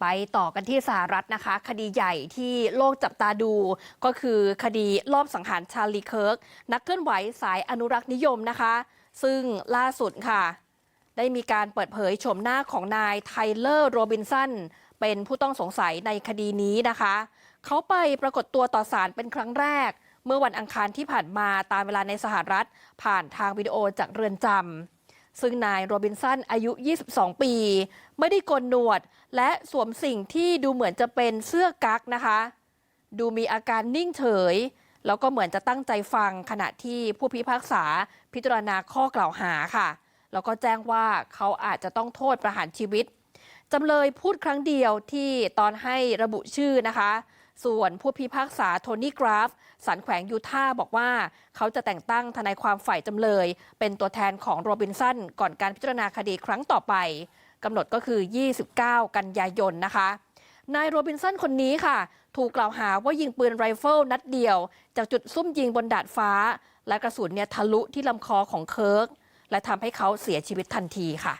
ไปต่อกันที่สหรัฐนะคะ คดีใหญ่ที่โลกจับตาดู ก็คือคดีลอบสังหารชาลีเคิร์ก นักเคลื่อนไหวสายอนุรักษ์นิยมนะคะ ซึ่งล่าสุดค่ะ ได้มีการเปิดเผยโฉมหน้าของนายไทเลอร์โรบินสัน เป็นผู้ต้องสงสัยในคดีนี้นะคะ เขาไปปรากฏตัวต่อศาลเป็นครั้งแรก เมื่อวันอังคารที่ผ่านมาตามเวลาในสหรัฐ ผ่านทางวิดีโอจากเรือนจำ ซึ่งนายโรบินสันอายุ 22 ปี ไม่ได้โกนหนวด และสวมสิ่งที่ดูเหมือนจะเป็นเสื้อกั๊กนะคะ ดูมีอาการนิ่งเฉย แล้วก็เหมือนจะตั้งใจฟังขณะที่ผู้พิพากษาพิจารณาข้อกล่าวหาค่ะ แล้วก็แจ้งว่าเขาอาจจะต้องโทษประหารชีวิตจำเลยพูดครั้งเดียวที่ตอนให้ระบุชื่อนะคะ ส่วนผู้พิพากษาโทนี่กราฟสันแขวงยูทาห์บอกว่า เขาจะแต่งตั้งทนายความฝ่ายจำเลย เป็นตัวแทนของโรบินสันก่อนการพิจารณาคดีครั้งต่อไปกำหนดก็คือ 29 กันยายนนะคะนายโรบินสันคนนี้ค่ะ ถูกกล่าวหาว่ายิงปืนไรเฟิลนัดเดียว จากจุดซุ่มยิงบนดาดฟ้า และกระสุนเนี่ยทะลุที่ลำคอของเคิร์กและทำให้เขาเสียชีวิตทันทีค่ะ